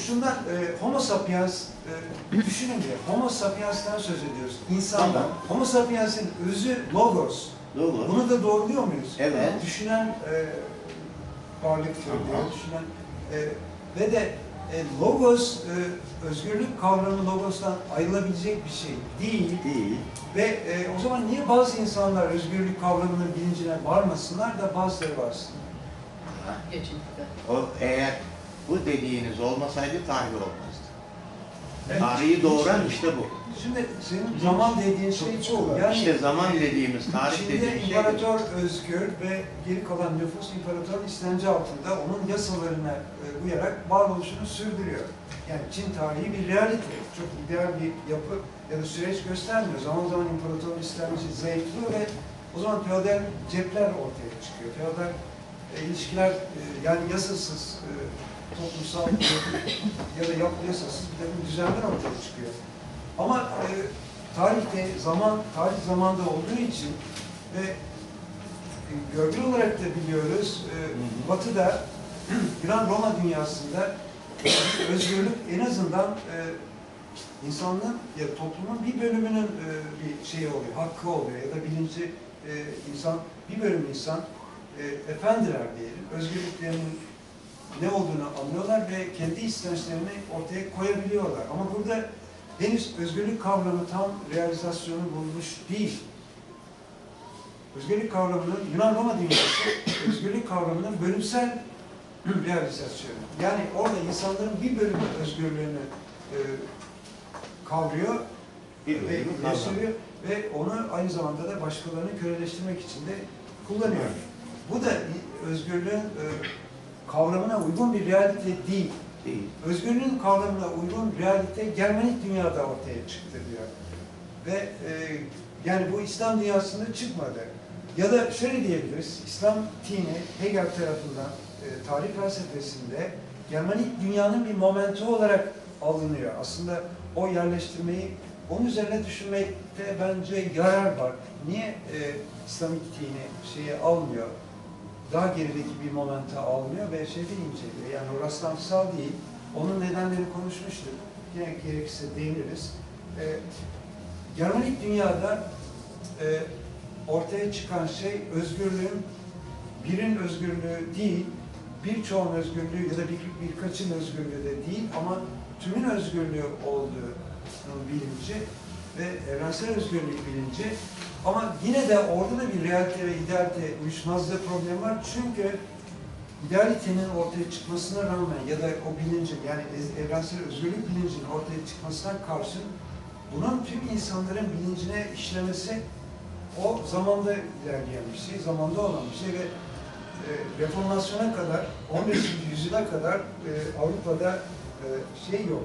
şundan e, Homo sapiens e, düşünün bir. Homo sapiens'ten söz ediyoruz. İnsandan. Tamam. Homo sapiens'in özü logos. Doğru. Bunu da doğruluyor muyuz? Evet. Düşünen e, varlık. Tamam. Düşünen e, ve de e, logos e, özgürlük kavramı logostan ayrılabilecek bir şey değil. Değil. Ve e, o zaman niye bazı insanlar özgürlük kavramının bilincine varmasınlar da bazıları varsın? Ha. Geçimde. O eğer bu dediğiniz olmasaydı tarih olmazdı. Evet. Tarihi doğuran işte bu. Şimdi senin zaman dediğin şey bu. Yani İşte zaman dediğimiz, tarih Çin'de dediğimiz şey imparator özgür ve geri kalan nüfus imparatorun istenci altında onun yasalarına e, uyarak varoluşunu sürdürüyor. Yani Çin tarihi bir realite. Çok ideal bir yapı ya da süreç göstermiyor. Zaman zaman imparatorun istenci zayıflıyor ve o zaman feodal cepler ortaya çıkıyor. Feodal e, ilişkiler e, yani yasasız toplumsal ya da yapı yasasız bir takım düzenler ortaya çıkıyor. Ama e, tarihte zaman, tarih zamanda olduğu için ve e, görgü olarak da biliyoruz e. Batı'da Yunan Roma dünyasında özgürlük en azından e, insanlığın ya toplumun bir bölümünün e, bir şeyi oluyor, hakkı oluyor ya da bilinci e, insan, bir bölüm insan e, efendiler diyelim, özgürlüklerinin ne olduğunu anlıyorlar ve kendi istençlerini ortaya koyabiliyorlar. Ama burada henüz özgürlük kavramı tam realizasyonu bulmuş değil. Özgürlük kavramının Yunan Roma dünyası özgürlük kavramının bölümsel realizasyonu. Yani orada insanların bir bölümü özgürlüğünü e, kavruyor Bir ve bölümü kavram. yaşıyor ve onu aynı zamanda da başkalarını köleleştirmek için de kullanıyor. Bu da özgürlüğün e, kavramına uygun bir realite değil. Değil. Özgürlüğün kavramına uygun realite Germanik dünyada ortaya çıktı diyor. Ve e, yani bu İslam dünyasında çıkmadı. Ya da şöyle diyebiliriz, İslam dini Hegel tarafından e, tarih felsefesinde Germanik dünyanın bir momenti olarak alınıyor. Aslında o yerleştirmeyi onun üzerine düşünmekte bence yarar var. Niye e, İslamik dini şeyi almıyor? Daha gerideki bir momente almıyor ve şeyde inceliyor. Yani o rastlantısal değil. Onun nedenlerini konuşmuştuk. Yine gerekirse değiniriz. E, Germanik dünyada e, ortaya çıkan şey özgürlüğün birin özgürlüğü değil, birçoğun özgürlüğü ya da bir, birkaçın özgürlüğü de değil ama tümün özgürlüğü olduğu bilinci ve evrensel özgürlük bilinci ama yine de orada da bir realite ve idealite uyuşmazlığı problemi var çünkü idealitenin ortaya çıkmasına rağmen ya da o bilincin yani evrensel özgürlük bilincinin ortaya çıkmasına karşın bunun tüm insanların bilincine işlemesi o zamanda ilerleyen bir şey, zamanda olan bir şey ve e, reformasyona kadar, 15. yüzyıla kadar e, Avrupa'da e, şey yok.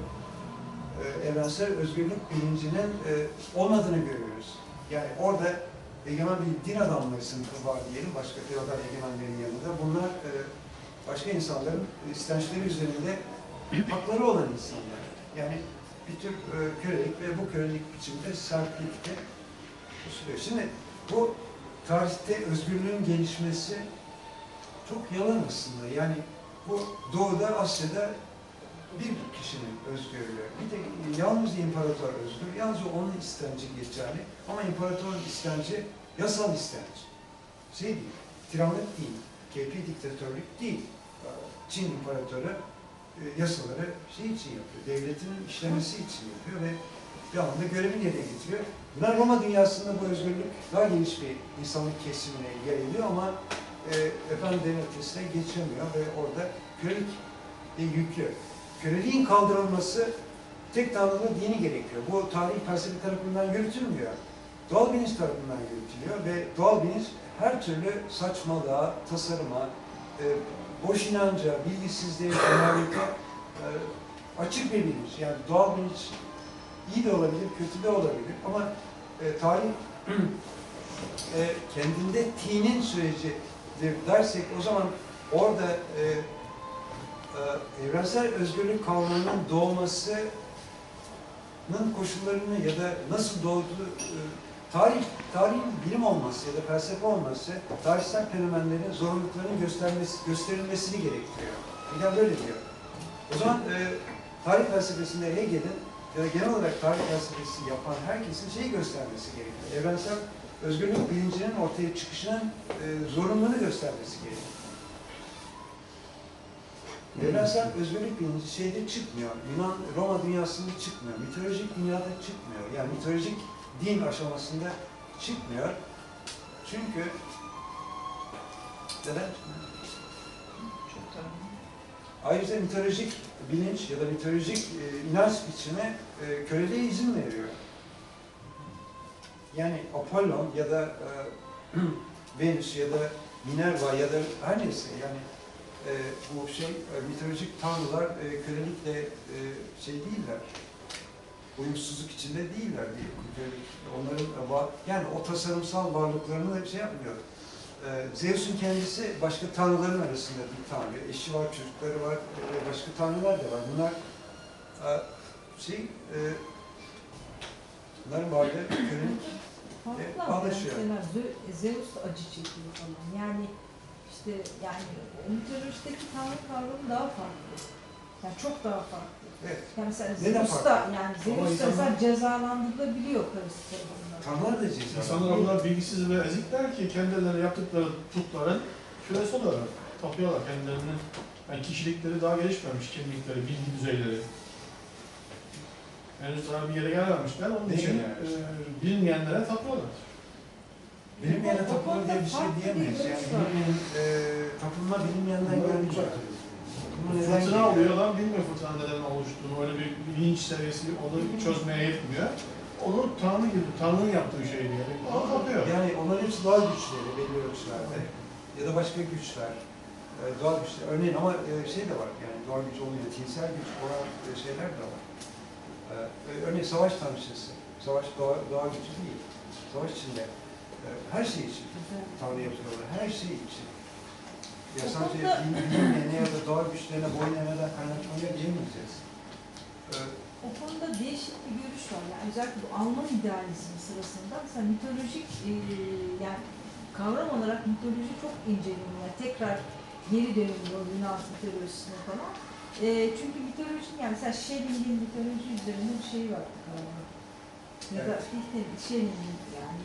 E, evrensel özgürlük bilincinin e, olmadığını görüyoruz. Yani orada egemen bir din adamları sınıfı var diyelim, başka feodal egemenlerin yanında. Bunlar e, başka insanların istençleri üzerinde hakları olan insanlar. Yani bir tür e, kölelik ve bu kölelik biçimde sertlikte sürüyor. Şimdi bu tarihte özgürlüğün gelişmesi çok yalan aslında. Yani bu Doğu'da, Asya'da bir kişinin özgürlüğü. Bir de yalnız imparator özgür, yalnızca onun istenci geçerli. Ama imparatorun istenci yasal istenci. Şey değil, tiranlık değil, keyfi diktatörlük değil. Çin imparatoru e, yasaları şey için yapıyor, devletinin işlemesi için yapıyor ve bir anda görevini yerine getiriyor. Yunan Roma dünyasında bu özgürlük daha geniş bir insanlık kesimine yayılıyor ama e, efendilerin ötesine geçemiyor ve orada kölelik de yüklü. Köleliğin kaldırılması tek tanrılı dini gerekiyor. Bu tarih felsefe tarafından yürütülmüyor. Doğal bilinç tarafından yürütülüyor ve doğal bilinç her türlü saçmalığa, tasarıma, e, boş inanca, bilgisizliğe, cehaletle e, açık bir bilinç. Yani doğal bilinç iyi de olabilir, kötü de olabilir ama e, tarih e, kendinde tinin sürecidir dersek o zaman orada e, evrensel özgürlük kavramının doğmasının koşullarını ya da nasıl doğduğu e, tarih, tarihin bilim olması ya da felsefe olması tarihsel fenomenlerin zorunluluklarının göstermesi, gösterilmesini gerektiriyor. Bir böyle diyor. O zaman e, tarih felsefesinde Hegel'in ya da genel olarak tarih felsefesi yapan herkesin şeyi göstermesi gerekiyor. Evrensel özgürlük bilincinin ortaya çıkışının e, zorunluluğunu göstermesi gerekiyor. Evrensel özgürlük bilinci şeyde çıkmıyor. Yunan, Roma dünyasında çıkmıyor. Mitolojik dünyada çıkmıyor. Yani mitolojik din aşamasında çıkmıyor. Çünkü neden çıkmıyor? Ayrıca mitolojik bilinç ya da mitolojik e, inanç biçimi e, köleliğe izin veriyor. Yani Apollon ya da e, Venüs ya da Minerva ya da her neyse yani e, bu şey e, mitolojik tanrılar e, kölelikle e, şey değiller. Uyumsuzluk içinde değiller diye. Onların e, yani o tasarımsal varlıklarını da şey yapmıyor. Ee, Zeus'un kendisi başka tanrıların arasında bir tanrı. Eşi var, çocukları var, e, başka tanrılar da var. Bunlar e, şey, e, bunların varlığı kölelik. E, bağdaşıyor. Zeus acı çekiyor falan. Yani işte yani o mitolojideki tanrı kavramı daha farklı. Yani çok daha farklı. Evet. Yani mesela Neden Zeus da farklı? yani Ama Zeus da insanlar- mesela cezalandırılabiliyor karısı tarafından. Tanrılar da ceza. İnsanlar onlar bilgisiz ve ezikler ki kendilerine yaptıkları putların kölesi oluyorlar. Tapıyorlar kendilerini. Yani kişilikleri daha gelişmemiş, kimlikleri, bilgi düzeyleri. Henüz daha bir yere gelmemişler. Onun Ne için yani? e, bilmeyenlere tapıyorlar. Bilinmeyene O tapılır diye bir şey diyemeyiz. Yani bilinmeyen, e, tapınma bilinmeyenden gelmiyor. Tapınma neden Fırtına oluyor, adam bilmiyor fırtına neden oluştuğunu. Öyle bir bilinç seviyesi onu çözmeye yetmiyor. Onu Tanrı gibi, Tanrı'nın yaptığı şey diye. Onu tapıyor. Yani onların hepsi doğal güçleri belli ölçülerde. Ya da başka güçler. e, Doğal güçler. Örneğin ama e, şey de var yani doğal güç olunca tinsel güç olan e, şeyler de var. Örneğin savaş tanrıçası. Savaş doğa, doğa gücü değil. Savaş içinde her şey için. Tanrı yapıyorlar. Her şey için. Ya sadece konuda- din- bilinmeyene ya da doğa güçlerine boyun eğmeden kaynaklanıyor diyemeyeceğiz. O konuda değişik bir görüş var. Yani özellikle bu Alman idealizmi sırasında mesela mitolojik e, yani kavram olarak mitoloji çok inceleniyor. Yani tekrar geri dönülüyor Yunan mitolojisine falan. E, çünkü mitoloji yani mesela Shelley'in mitoloji üzerinde bir şey var kavramı. Ya da Fichte'nin, Shelley'in yani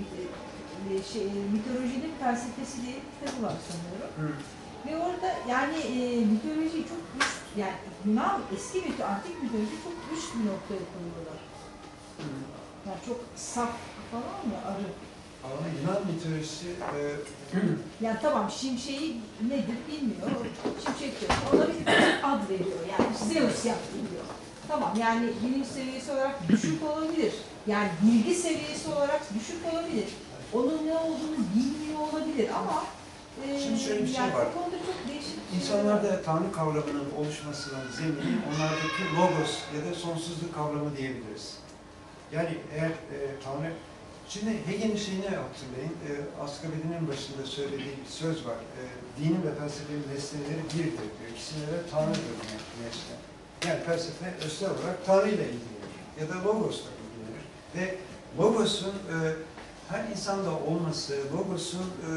şey, mitolojinin felsefesi diye bir kitabı var sanıyorum. Hı. Ve orada yani e, mitolojiyi çok üst, yani Yunan eski mito, antik mitoloji çok üst bir noktaya koyuyorlar. Yani çok saf falan mı arı? Ama Yunan mitolojisi e, Yani tamam şimşeği nedir bilmiyor. Şimşek diyor. Ona bir ad veriyor. Yani Zeus yaptı diyor. Tamam yani bilinç seviyesi olarak düşük olabilir. Yani bilgi seviyesi olarak düşük olabilir. Onun ne olduğunu bilmiyor olabilir ama e, Şimdi şöyle bir şey yani var. konuda çok değişik şey. İnsanlarda Tanrı kavramının oluşmasının zemini onlardaki logos ya da sonsuzluk kavramı diyebiliriz. Yani eğer e, Tanrı... Şimdi Hegel'in şeyini hatırlayın. E, Ansiklopedinin başında söylediği bir söz var. E, dinin ve felsefenin nesneleri birdir diyor. İkisine de Tanrı'dır nesne. Yani felsefe özel olarak Tanrı ile ilgilenir. Ya da logosla ilgilenir. Ve logosun e, her insanda olması, logosun e,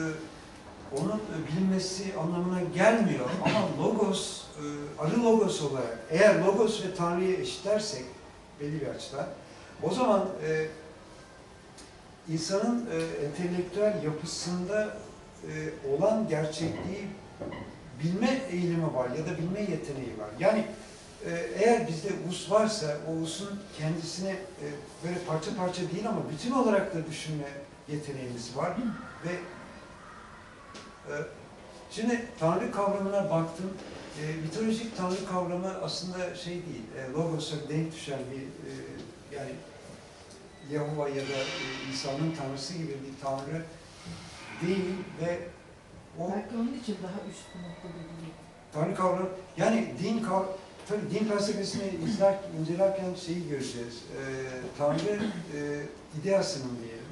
onun bilinmesi anlamına gelmiyor. Ama logos, e, arı logos olarak, eğer logos ve Tanrı'yı eşitlersek belli bir açıdan, o zaman e, insanın e, entelektüel yapısında e, olan gerçekliği bilme eğilimi var ya da bilme yeteneği var. Yani eğer bizde us varsa o usun kendisine e, böyle parça parça değil ama bütün olarak da düşünme yeteneğimiz var ve e, şimdi Tanrı kavramına baktım. E, mitolojik Tanrı kavramı aslında şey değil, e, logos'a denk düşen bir e, yani Yahova ya da e, İsa'nın Tanrısı gibi bir Tanrı değil ve o Belki onun için daha üst bir noktada duruyor. Tanrı kavramı, yani din kav tabii din felsefesini izler, incelerken şeyi göreceğiz. E, Tanrı e, ideasının diyelim.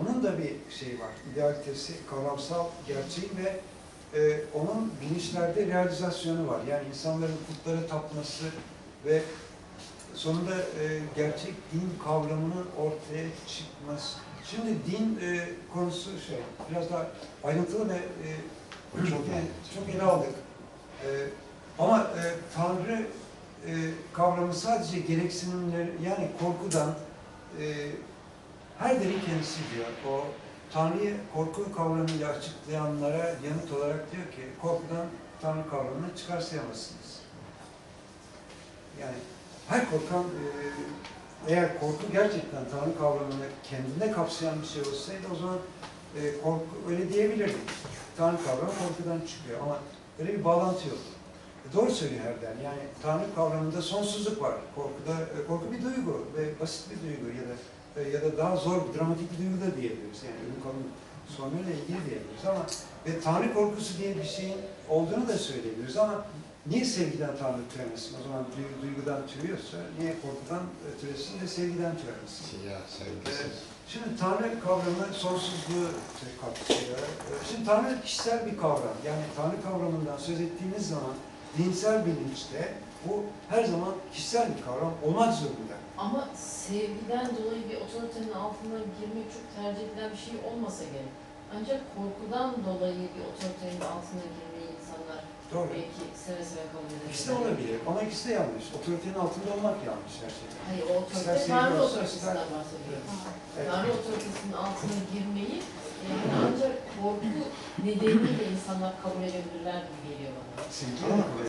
Onun da bir şey var, idealitesi, kavramsal gerçeği ve e, onun bilinçlerde realizasyonu var. Yani insanların putlara tapması ve sonunda e, gerçek din kavramının ortaya çıkması. Şimdi din e, konusu şey, biraz daha ayrıntılı ve e, çok, çok ele aldık. E, ama e, Tanrı e, kavramı sadece gereksinimler yani korkudan e, her derin kendisi diyor. O Tanrı'yı korku kavramıyla açıklayanlara yanıt olarak diyor ki korkudan Tanrı kavramını çıkarsayamazsınız. Yani her korkan e, eğer korku gerçekten Tanrı kavramını kendinde kapsayan bir şey olsaydı o zaman e, korku öyle diyebilirdik. Tanrı kavramı korkudan çıkıyor ama öyle bir bağlantı yok. E, doğru söylüyor Herder. Yani Tanrı kavramında sonsuzluk var. Korkuda e, korku bir duygu ve basit bir duygu ya da e, ya da daha zor dramatik bir duygu da diyebiliriz. Yani ölüm kalım sorunuyla ilgili diyebiliriz ama ve Tanrı korkusu diye bir şeyin olduğunu da söyleyebiliriz ama niye sevgiden Tanrı türemesin? O zaman duy- duygudan türüyorsa niye korkudan türesin de sevgiden türemesin? Ya sevgisiz. Şimdi Tanrı kavramı sonsuzluğu kapsıyor. Şimdi Tanrı kişisel bir kavram. Yani Tanrı kavramından söz ettiğimiz zaman dinsel bilinçte bu her zaman kişisel bir kavram olmak zorunda. Ama sevgiden dolayı bir otoritenin altına girmek çok tercih edilen bir şey olmasa gerek. Ancak korkudan dolayı bir otoritenin altına girmeyi insanlar Doğru. belki seve seve kabul edebilirler. İkisi de olabilir ama ikisi de yanlış. Otoritenin altında olmak yanlış her şey. Hayır, o otorite Tanrı otoritesinden bahsediyor. Evet. Tanrı otoritesinin altına girmeyi yani ancak korku nedeniyle insanlar kabul edebilirler gibi geliyor bana. Sevgi